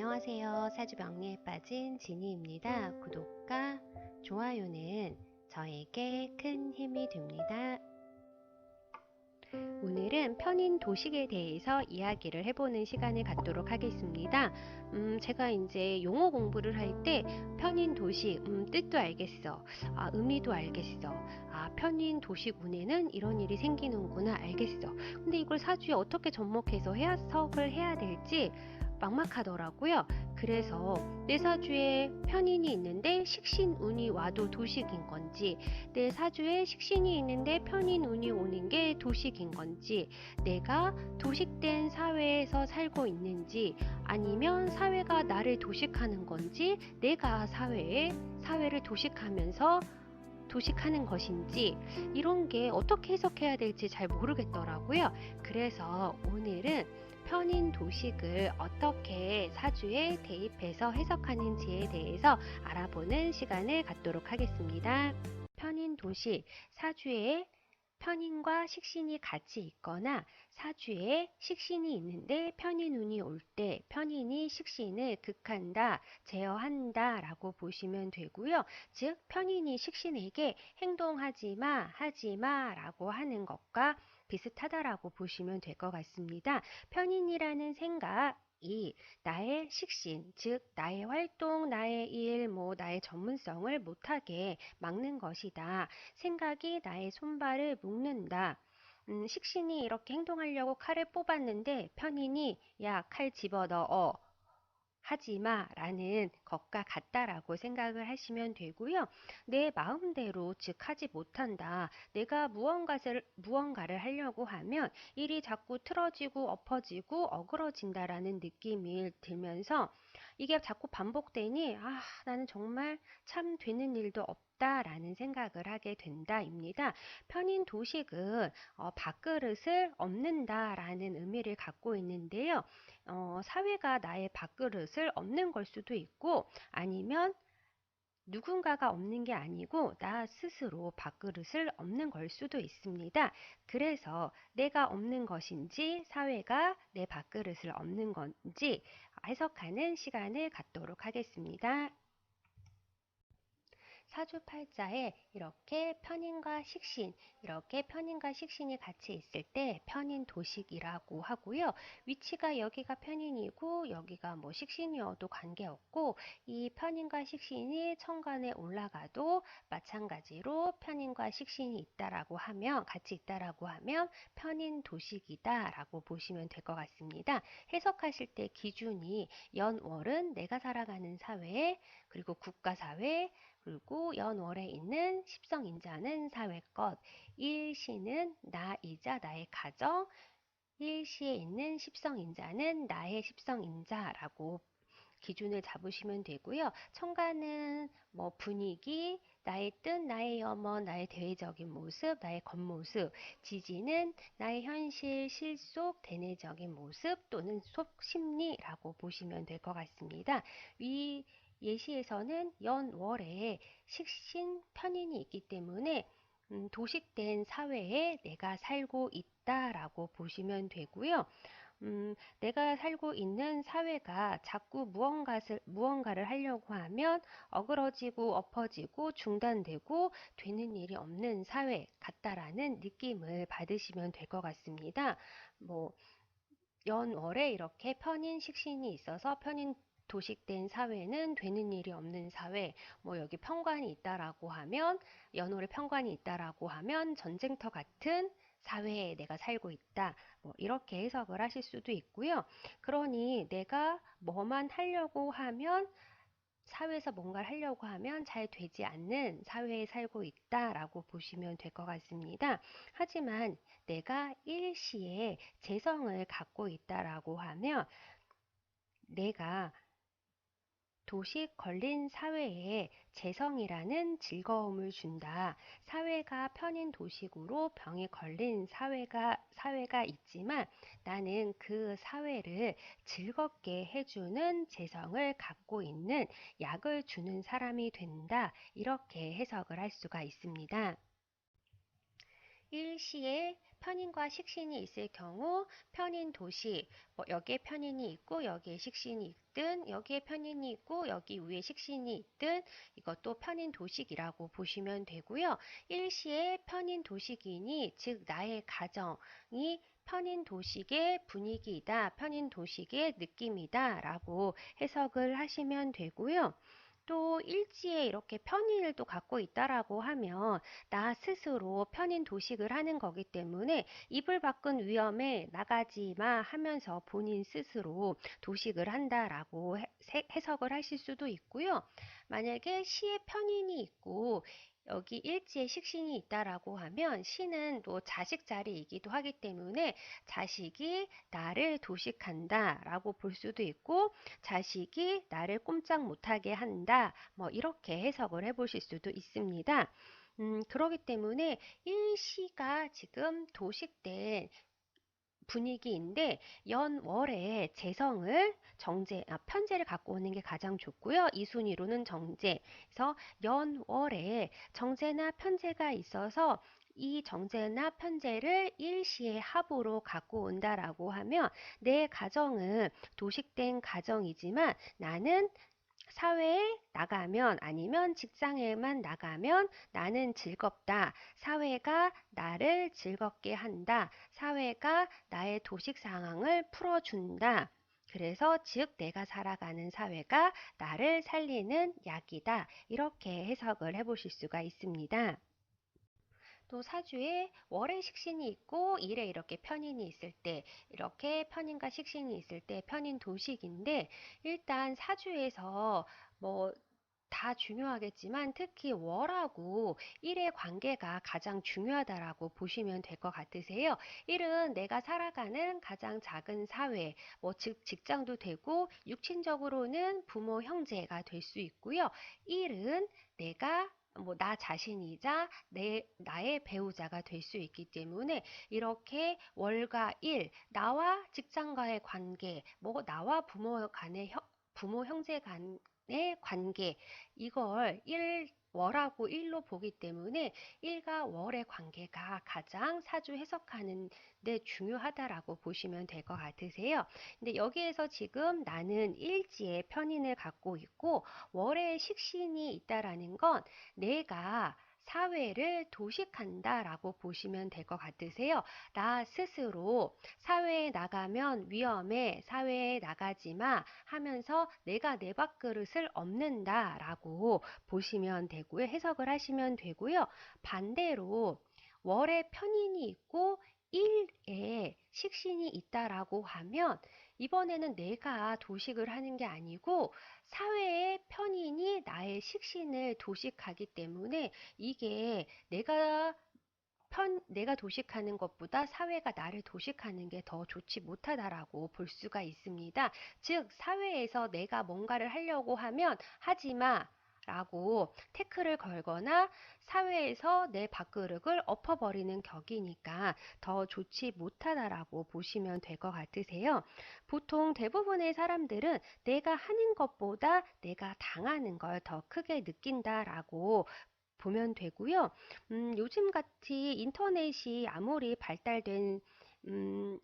안녕하세요. 사주 명리에 빠진 지니입니다. 구독과 좋아요는 저에게 큰 힘이 됩니다. 오늘은 편인 도식에 대해서 이야기를 해보는 시간을 갖도록 하겠습니다. 음, 제가 이제 용어 공부를 할 때 편인 도식, 음, 뜻도 알겠어. 아, 의미도 알겠어. 아, 편인 도식 운에는 이런 일이 생기는구나 알겠어. 근데 이걸 사주에 어떻게 접목해서 해석을 해야 될지 막막하더라고요. 그래서 내 사주에 편인이 있는데 식신운이 와도 도식인 건지, 내 사주에 식신이 있는데 편인운이 오는 게 도식인 건지, 내가 도식된 사회에서 살고 있는지, 아니면 사회가 나를 도식하는 건지, 내가 사회에 사회를 도식하면서 도식하는 것인지 이런 게 어떻게 해석해야 될지 잘 모르겠더라고요. 그래서 오늘은 편인 도식을 어떻게 사주에 대입해서 해석하는지에 대해서 알아보는 시간을 갖도록 하겠습니다. 편인 도식, 사주에 편인과 식신이 같이 있거나 사주에 식신이 있는데 편인운이 올 때 편인이 식신을 극한다, 제어한다 라고 보시면 되고요. 즉 편인이 식신에게 행동하지 마, 하지 마 라고 하는 것과 비슷하다라고 보시면 될 것 같습니다. 편인이라는 생각이 나의 식신, 즉 나의 활동, 나의 일, 뭐 나의 전문성을 못하게 막는 것이다. 생각이 나의 손발을 묶는다. 음, 식신이 이렇게 행동하려고 칼을 뽑았는데 편인이 야 칼 집어넣어 하지마 라는 것과 같다라고 생각을 하시면 되고요. 내 마음대로 즉 하지 못한다. 내가 무언가를, 무언가를 하려고 하면 일이 자꾸 틀어지고 엎어지고 어그러진다라는 느낌이 들면서 이게 자꾸 반복되니 아 나는 정말 참 되는 일도 없다 라는 생각을 하게 된다입니다. 편인 도식은 어, 밥그릇을 엎는다라는 의미를 갖고 있는데요. 어, 사회가 나의 밥그릇을 엎는 걸 수도 있고 아니면 누군가가 없는 게 아니고 나 스스로 밥그릇을 엎는 걸 수도 있습니다. 그래서 내가 없는 것인지 사회가 내 밥그릇을 엎는 건지 해석하는 시간을 갖도록 하겠습니다. 사주팔자에 이렇게 편인과 식신, 이렇게 편인과 식신이 같이 있을 때 편인 도식이라고 하고요. 위치가 여기가 편인이고 여기가 뭐 식신이어도 관계없고 이 편인과 식신이 천간에 올라가도 마찬가지로 편인과 식신이 있다라고 하면 같이 있다라고 하면 편인 도식이다라고 보시면 될 것 같습니다. 해석하실 때 기준이 연월은 내가 살아가는 사회 그리고 국가사회 그리고 연월에 있는 십성인자는 사회 것, 일시는 나이자 나의 가정, 일시에 있는 십성인자는 나의 십성인자라고 기준을 잡으시면 되고요. 천간은 뭐 분위기, 나의 뜻, 나의 염원, 나의 대외적인 모습, 나의 겉모습, 지지는 나의 현실, 실속, 대내적인 모습 또는 속심리라고 보시면 될 것 같습니다. 이 예시에서는 연월에 식신 편인이 있기 때문에 음, 도식된 사회에 내가 살고 있다라고 보시면 되고요. 음, 내가 살고 있는 사회가 자꾸 무언가를, 무언가를 하려고 하면 어그러지고 엎어지고 중단되고 되는 일이 없는 사회 같다라는 느낌을 받으시면 될 것 같습니다. 뭐, 연월에 이렇게 편인 식신이 있어서 편인 도식된 사회는 되는 일이 없는 사회, 뭐 여기 평관이 있다라고 하면, 연월에 평관이 있다라고 하면 전쟁터 같은 사회에 내가 살고 있다. 뭐 이렇게 해석을 하실 수도 있고요. 그러니 내가 뭐만 하려고 하면 사회에서 뭔가를 하려고 하면 잘 되지 않는 사회에 살고 있다라고 보시면 될 것 같습니다. 하지만 내가 일시에 재성을 갖고 있다라고 하면 내가 도식 걸린 사회에 재성이라는 즐거움을 준다. 사회가 편인 도식으로 병이 걸린 사회가 사회가 있지만 나는 그 사회를 즐겁게 해주는 재성을 갖고 있는 약을 주는 사람이 된다. 이렇게 해석을 할 수가 있습니다. 일시에 편인과 식신이 있을 경우 편인 도식, 뭐 여기에 편인이 있고 여기에 식신이 있든 여기에 편인이 있고 여기 위에 식신이 있든 이것도 편인 도식이라고 보시면 되고요. 일시에 편인 도식이니 즉 나의 가정이 편인 도식의 분위기이다, 편인 도식의 느낌이다 라고 해석을 하시면 되고요. 또 일지에 이렇게 편인을 또 갖고 있다라고 하면 나 스스로 편인 도식을 하는 거기 때문에 이불 밖은 위험에 나가지 마 하면서 본인 스스로 도식을 한다라고 해석을 하실 수도 있고요. 만약에 시에 편인이 있고 여기 일지에 식신이 있다라고 하면 신은 또 자식 자리이기도 하기 때문에 자식이 나를 도식한다 라고 볼 수도 있고 자식이 나를 꼼짝 못하게 한다 뭐 이렇게 해석을 해 보실 수도 있습니다. 음, 그러기 때문에 일시가 지금 도식된 분위기인데 연월에 재성을 정제, 아, 편제를 갖고 오는 게 가장 좋고요. 이 순위로는 정제. 그래서 연월에 정제나 편제가 있어서 이 정제나 편제를 일시의 합으로 갖고 온다라고 하면 내 가정은 도식된 가정이지만 나는 사회에 나가면 아니면 직장에만 나가면 나는 즐겁다. 사회가 나를 즐겁게 한다. 사회가 나의 도식 상황을 풀어준다. 그래서 즉 내가 살아가는 사회가 나를 살리는 약이다. 이렇게 해석을 해보실 수가 있습니다. 또 사주에 월의 식신이 있고 일에 이렇게 편인이 있을 때 이렇게 편인과 식신이 있을 때 편인 도식인데 일단 사주에서 뭐 다 중요하겠지만 특히 월하고 일의 관계가 가장 중요하다라고 보시면 될 것 같으세요. 일은 내가 살아가는 가장 작은 사회, 뭐 즉 직장도 되고 육친적으로는 부모 형제가 될 수 있고요. 일은 내가 뭐 나 자신이자 내 나의 배우자가 될 수 있기 때문에 이렇게 월과 일 나와 직장과의 관계 뭐 나와 부모 간의 형, 부모 형제 간의 관계 이걸 일 월하고 일로 보기 때문에 일과 월의 관계가 가장 사주 해석하는 데 중요하다라고 보시면 될 것 같으세요. 근데 여기에서 지금 나는 일지의 편인을 갖고 있고 월의 식신이 있다라는 건 내가 사회를 도식한다라고 보시면 될 것 같으세요. 나 스스로 사회에 나가면 위험해, 사회에 나가지 마 하면서 내가 내 밥그릇을 없는다라고 보시면 되고요. 해석을 하시면 되고요. 반대로 월에 편인이 있고 일에 식신이 있다라고 하면 이번에는 내가 도식을 하는 게 아니고 사회의 편인이 나의 식신을 도식하기 때문에 이게 내가 편, 내가 도식하는 것보다 사회가 나를 도식하는 게 더 좋지 못하다라고 볼 수가 있습니다. 즉, 사회에서 내가 뭔가를 하려고 하면 하지 마. 라고 태클을 걸거나 사회에서 내 밥그릇을 엎어버리는 격이니까 더 좋지 못하다라고 보시면 될 것 같으세요. 보통 대부분의 사람들은 내가 하는 것보다 내가 당하는 걸 더 크게 느낀다라고 보면 되고요. 음, 요즘 같이 인터넷이 아무리 발달된 음,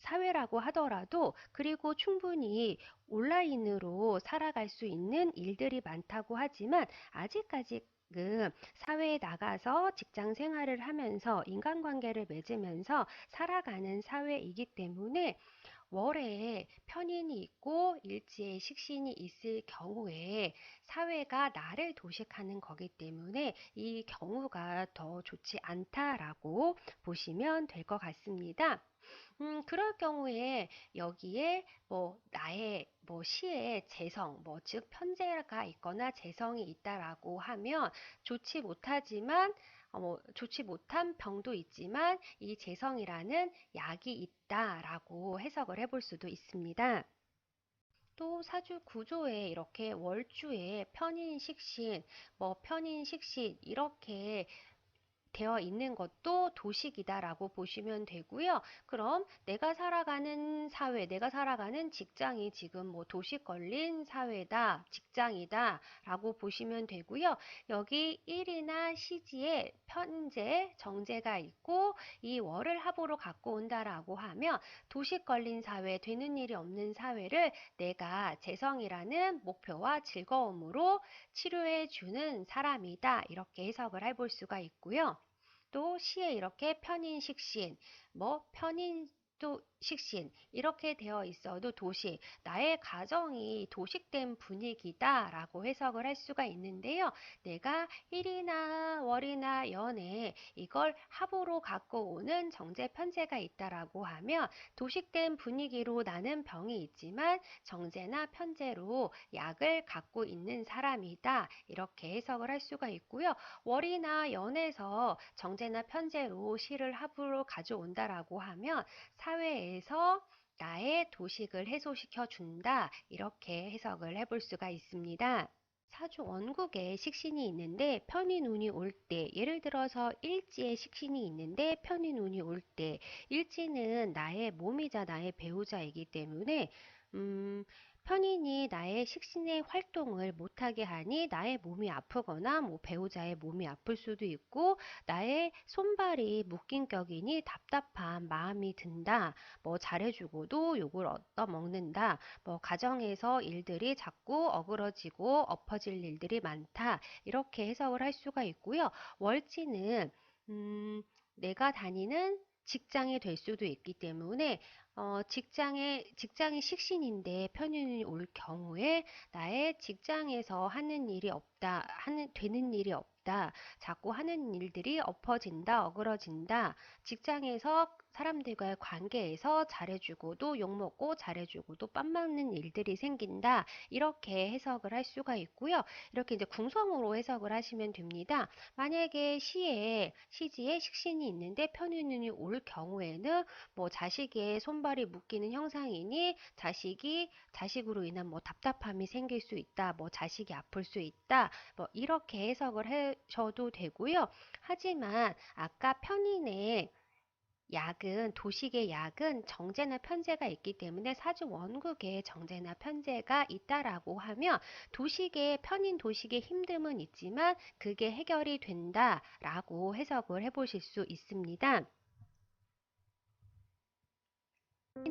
사회라고 하더라도 그리고 충분히 온라인으로 살아갈 수 있는 일들이 많다고 하지만 아직까지 그 사회에 나가서 직장 생활을 하면서 인간관계를 맺으면서 살아가는 사회이기 때문에 월에 편인이 있고 일지에 식신이 있을 경우에 사회가 나를 도식하는 거기 때문에 이 경우가 더 좋지 않다라고 보시면 될 것 같습니다. 음, 그럴 경우에 여기에 뭐 나의 뭐 시에 재성, 뭐 즉 편제가 있거나 재성이 있다라고 하면 좋지 못하지만 어, 뭐 좋지 못한 병도 있지만 이 재성이라는 약이 있다라고 해석을 해볼 수도 있습니다. 또 사주 구조에 이렇게 월주에 편인 식신, 뭐 편인 식신 이렇게 되어 있는 것도 도식이다라고 보시면 되고요. 그럼 내가 살아가는 사회, 내가 살아가는 직장이 지금 뭐 도식 걸린 사회다, 직장이다라고 보시면 되고요. 여기 일이나 시지에 편제, 정제가 있고 이 월을 합으로 갖고 온다라고 하면 도식 걸린 사회, 되는 일이 없는 사회를 내가 재성이라는 목표와 즐거움으로 치료해 주는 사람이다. 이렇게 해석을 해볼 수가 있고요. 또 시에 이렇게 편인식신, 뭐 편인 또 식신 이렇게 되어 있어도 도식 나의 가정이 도식된 분위기다 라고 해석을 할 수가 있는데요. 내가 일이나 월이나 연에 이걸 합으로 갖고 오는 정제 편제가 있다라고 하면 도식된 분위기로 나는 병이 있지만 정제나 편제로 약을 갖고 있는 사람이다 이렇게 해석을 할 수가 있고요. 월이나 연에서 정제나 편제로 시를 합으로 가져온다라고 하면 사회에 서 나의 도식을 해소시켜 준다. 이렇게 해석을 해볼 수가 있습니다. 사주 원국에 식신이 있는데 편인 운이 올 때, 예를 들어서 일지에 식신이 있는데 편인 운이 올 때, 일지는 나의 몸이자 나의 배우자이기 때문에 음, 편인이 나의 식신의 활동을 못하게 하니 나의 몸이 아프거나 뭐 배우자의 몸이 아플 수도 있고 나의 손발이 묶인 격이니 답답한 마음이 든다. 뭐 잘해주고도 욕을 얻어 먹는다. 뭐 가정에서 일들이 자꾸 어그러지고 엎어질 일들이 많다. 이렇게 해석을 할 수가 있고요. 월지는 음, 내가 다니는 직장이 될 수도 있기 때문에 어, 직장에 직장이 식신인데 편인이 올 경우에 나의 직장에서 하는 일이 없다, 하는 되는 일이 없다, 자꾸 하는 일들이 엎어진다, 어그러진다, 직장에서 사람들과의 관계에서 잘해주고도 욕먹고 잘해주고도 빰 맞는 일들이 생긴다. 이렇게 해석을 할 수가 있고요. 이렇게 이제 궁성으로 해석을 하시면 됩니다. 만약에 시에, 시지에 식신이 있는데 편인운이 올 경우에는 뭐 자식의 손발이 묶이는 형상이니 자식이, 자식으로 인한 뭐 답답함이 생길 수 있다. 뭐 자식이 아플 수 있다. 뭐 이렇게 해석을 하셔도 되고요. 하지만 아까 편인의 약은 도식의 약은 정제나 편제가 있기 때문에 사주 원국에 정제나 편제가 있다라고 하면 도식의 편인 도식의 힘듦은 있지만 그게 해결이 된다라고 해석을 해보실 수 있습니다.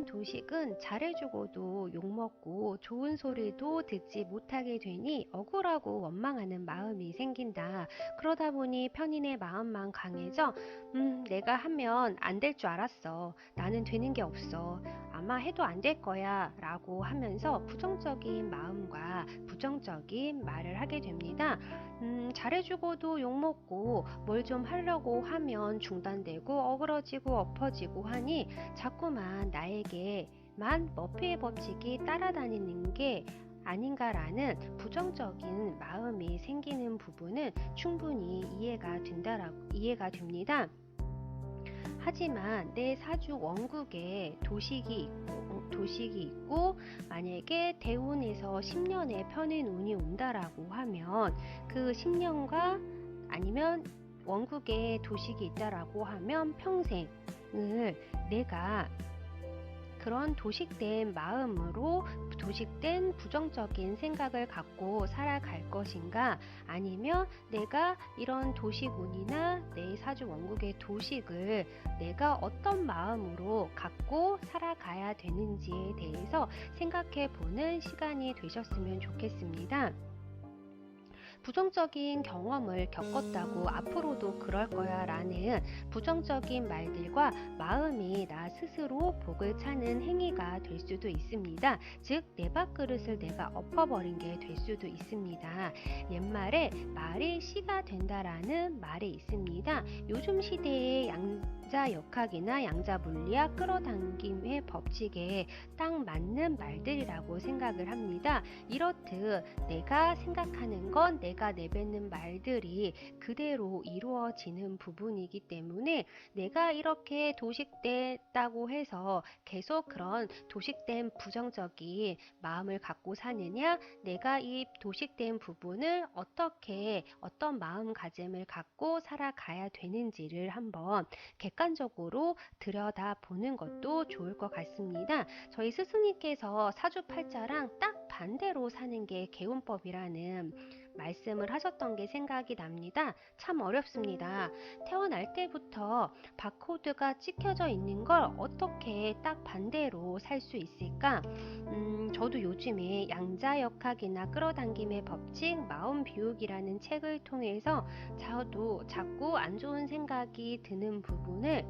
도식은 잘해주고도 욕먹고 좋은 소리도 듣지 못하게 되니 억울하고 원망하는 마음이 생긴다. 그러다 보니 편인의 마음만 강해져 음 내가 하면 안 될 줄 알았어. 나는 되는 게 없어. 아마 해도 안 될 거야 라고 하면서 부정적인 마음과 부정적인 말을 하게 됩니다. 음, 잘해주고도 욕먹고 뭘 좀 하려고 하면 중단되고 어그러지고 엎어지고 하니 자꾸만 나 에게만 머피의 법칙이 따라다니는 게 아닌가라는 부정적인 마음이 생기는 부분은 충분히 이해가 된다라고 이해가 됩니다. 하지만 내 사주 원국에 도식이 있고 어, 도식이 있고 만약에 대운에서 10년의 편인 운이 온다라고 하면 그 10년과 아니면 원국에 도식이 있다라고 하면 평생을 내가 그런 도식된 마음으로 도식된 부정적인 생각을 갖고 살아갈 것인가 아니면 내가 이런 도식운이나 내 사주 원국의 도식을 내가 어떤 마음으로 갖고 살아가야 되는지에 대해서 생각해 보는 시간이 되셨으면 좋겠습니다. 부정적인 경험을 겪었다고 앞으로도 그럴 거야 라는 부정적인 말들과 마음이 나 스스로 복을 차는 행위가 될 수도 있습니다. 즉, 내 밥그릇을 내가 엎어버린 게 될 수도 있습니다. 옛말에 말이 씨가 된다라는 말이 있습니다. 요즘 시대의 양, 양자 역학이나 양자 물리학 끌어당김의 법칙에 딱 맞는 말들이라고 생각을 합니다. 이렇듯 내가 생각하는 건 내가 내뱉는 말들이 그대로 이루어지는 부분이기 때문에 내가 이렇게 도식됐다고 해서 계속 그런 도식된 부정적인 마음을 갖고 사느냐 내가 이 도식된 부분을 어떻게 어떤 마음가짐을 갖고 살아가야 되는지를 한번 객 관적으로 들여다 보는 것도 좋을 것 같습니다. 저희 스승님께서 사주팔자랑 딱 반대로 사는 게 개운법이라는 말씀을 하셨던 게 생각이 납니다. 참 어렵습니다. 태어날 때부터 바코드가 찍혀져 있는 걸 어떻게 딱 반대로 살 수 있을까? 음, 저도 요즘에 양자역학이나 끌어당김의 법칙, 마음 비우기라는 책을 통해서 저도 자꾸 안 좋은 생각이 드는 부분을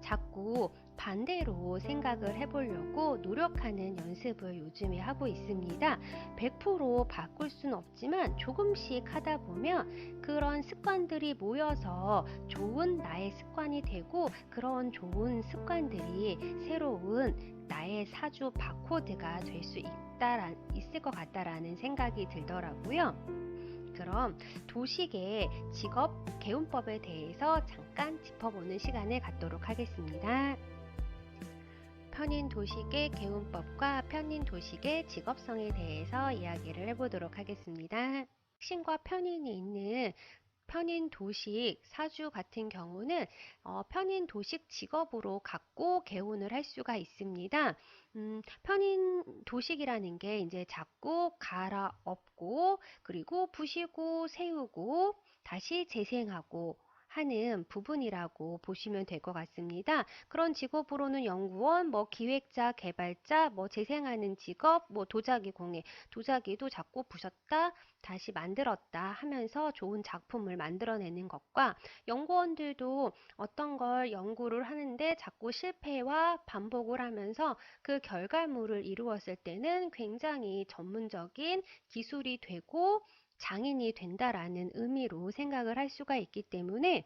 자꾸 반대로 생각을 해보려고 노력하는 연습을 요즘에 하고 있습니다. 100% 바꿀 수는 없지만 조금씩 하다 보면 그런 습관들이 모여서 좋은 나의 습관이 되고 그런 좋은 습관들이 새로운 나의 사주 바코드가 될 수 있을 것 같다라는 생각이 들더라고요. 그럼 도식의 직업 개운법에 대해서 잠깐 짚어보는 시간을 갖도록 하겠습니다. 편인 도식의 개운법과 편인 도식의 직업성에 대해서 이야기를 해보도록 하겠습니다. 신과 편인이 있는 편인 도식 사주 같은 경우는 어, 편인 도식 직업으로 갖고 개운을 할 수가 있습니다. 음, 편인 도식이라는 게 이제 자꾸 갈아엎고 그리고 부시고 세우고 다시 재생하고 하는 부분이라고 보시면 될 것 같습니다. 그런 직업으로는 연구원, 뭐 기획자, 개발자, 뭐 재생하는 직업, 뭐 도자기 공예, 도자기도 자꾸 부셨다, 다시 만들었다 하면서 좋은 작품을 만들어내는 것과 연구원들도 어떤 걸 연구를 하는데 자꾸 실패와 반복을 하면서 그 결과물을 이루었을 때는 굉장히 전문적인 기술이 되고 장인이 된다라는 의미로 생각을 할 수가 있기 때문에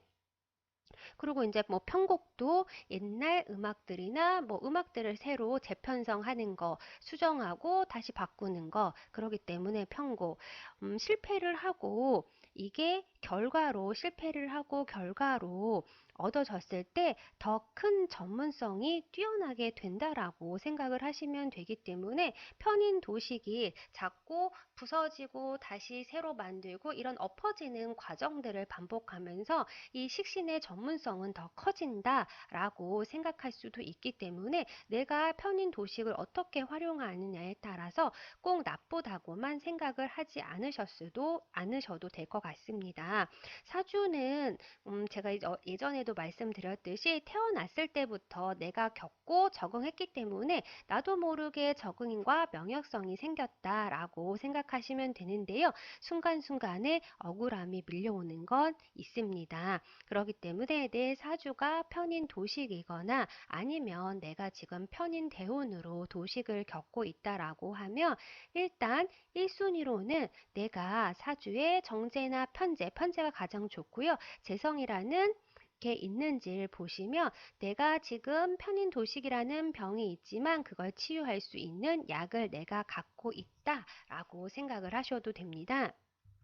그리고 이제 뭐 편곡도 옛날 음악들이나 뭐 음악들을 새로 재편성하는 거, 수정하고 다시 바꾸는 거, 그러기 때문에 편곡. 음, 실패를 하고 이게 결과로 실패를 하고 결과로 얻어졌을 때 더 큰 전문성이 뛰어나게 된다라고 생각을 하시면 되기 때문에 편인 도식이 자꾸 부서지고 다시 새로 만들고 이런 엎어지는 과정들을 반복하면서 이 식신의 전문성은 더 커진다라고 생각할 수도 있기 때문에 내가 편인 도식을 어떻게 활용하느냐에 따라서 꼭 나쁘다고만 생각을 하지 않으셨어도 않으셔도 될 것 같습니다. 사주는 음 제가 예전에 도 말씀드렸듯이 태어났을 때부터 내가 겪고 적응했기 때문에 나도 모르게 적응과 명역성이 생겼다라고 생각하시면 되는데요. 순간순간에 억울함이 밀려오는 건 있습니다. 그렇기 때문에 내 사주가 편인 도식이거나 아니면 내가 지금 편인 대운으로 도식을 겪고 있다라고 하면 일단 1순위로는 내가 사주의 정제나 편제, 편제가 가장 좋고요. 재성이라는 게 있는지를 보시면 내가 지금 편인 도식이라는 병이 있지만 그걸 치유할 수 있는 약을 내가 갖고 있다 라고 생각을 하셔도 됩니다.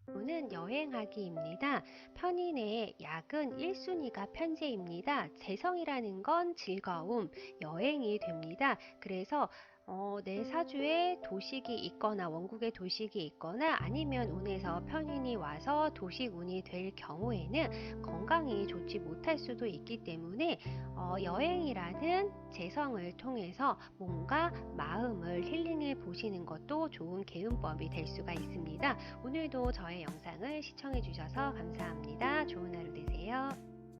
오는 여행하기입니다. 편인의 약은 1순위가 편제입니다. 재성이라는 건 즐거움, 여행이 됩니다. 그래서 어, 내 사주에 도식이 있거나 원국에 도식이 있거나 아니면 운에서 편인이 와서 도식 운이 될 경우에는 건강이 좋지 못할 수도 있기 때문에 어, 여행이라는 재성을 통해서 뭔가 마음을 힐링해 보시는 것도 좋은 개운법이 될 수가 있습니다. 오늘도 저의 영상을 시청해 주셔서 감사합니다. 좋은 하루 되세요.